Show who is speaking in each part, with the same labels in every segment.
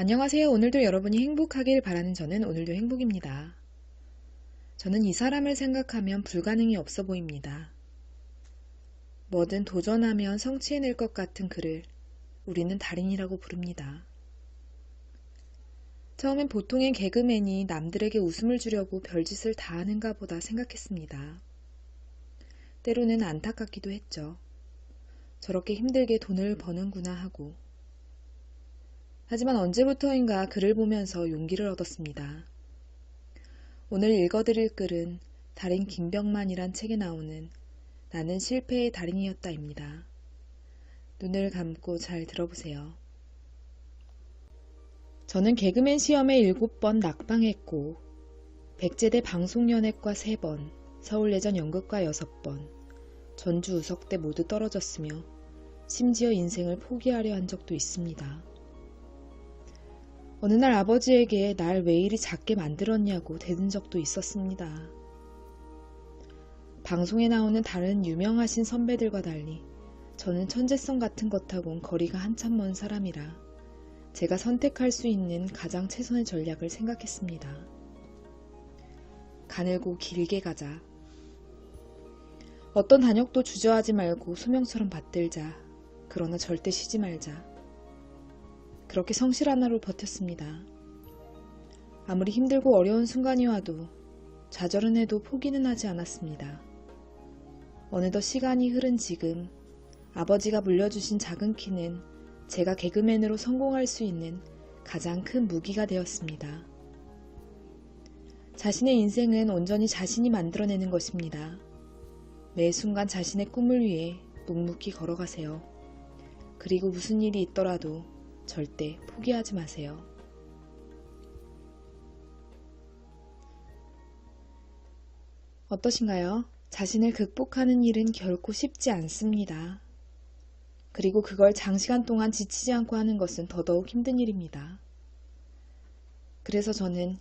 Speaker 1: 안녕하세요. 오늘도 여러분이 행복하길 바라는 저는 오늘도 행복입니다. 저는 이 사람을 생각하면 불가능이 없어 보입니다. 뭐든 도전하면 성취해낼 것 같은 그를 우리는 달인이라고 부릅니다. 처음엔 보통의 개그맨이 남들에게 웃음을 주려고 별짓을 다 하는가 보다 생각했습니다. 때로는 안타깝기도 했죠. 저렇게 힘들게 돈을 버는구나 하고. 하지만 언제부터인가 글을 보면서 용기를 얻었습니다. 오늘 읽어드릴 글은 달인 김병만이란 책에 나오는 나는 실패의 달인이었다입니다. 눈을 감고 잘 들어보세요. 저는 개그맨 시험에 7번 낙방했고, 백제대 방송연예과 3번, 서울예전 연극과 6번, 전주 우석대 모두 떨어졌으며, 심지어 인생을 포기하려 한 적도 있습니다. 어느 날 아버지에게 날 왜 이리 작게 만들었냐고 대든 적도 있었습니다. 방송에 나오는 다른 유명하신 선배들과 달리 저는 천재성 같은 것하고는 거리가 한참 먼 사람이라 제가 선택할 수 있는 가장 최선의 전략을 생각했습니다. 가늘고 길게 가자. 어떤 단역도 주저하지 말고 소명처럼 받들자. 그러나 절대 쉬지 말자. 그렇게 성실 하나로 버텼습니다. 아무리 힘들고 어려운 순간이 와도 좌절은 해도 포기는 하지 않았습니다. 어느덧 시간이 흐른 지금 아버지가 물려주신 작은 키는 제가 개그맨으로 성공할 수 있는 가장 큰 무기가 되었습니다. 자신의 인생은 온전히 자신이 만들어내는 것입니다. 매 순간 자신의 꿈을 위해 묵묵히 걸어가세요. 그리고 무슨 일이 있더라도 절대 포기하지 마세요. 어떠신가요? 자신을 극복하는 일은 결코 쉽지 않습니다. 그리고 그걸 장시간 동안 지치지 않고 하는 것은 더더욱 힘든 일입니다. 그래서 저는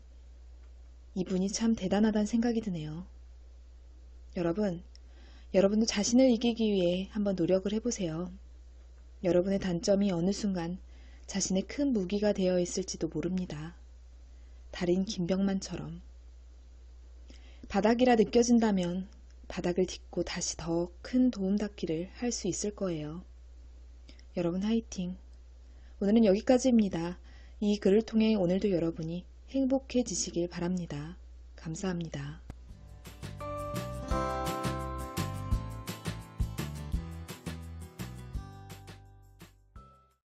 Speaker 1: 이분이 참 대단하다는 생각이 드네요. 여러분, 여러분도 자신을 이기기 위해 한번 노력을 해보세요. 여러분의 단점이 어느 순간 자신의 큰 무기가 되어 있을지도 모릅니다. 달인 김병만처럼. 바닥이라 느껴진다면 바닥을 딛고 다시 더 큰 도움 닫기를 할 수 있을 거예요. 여러분 화이팅! 오늘은 여기까지입니다. 이 글을 통해 오늘도 여러분이 행복해지시길 바랍니다. 감사합니다.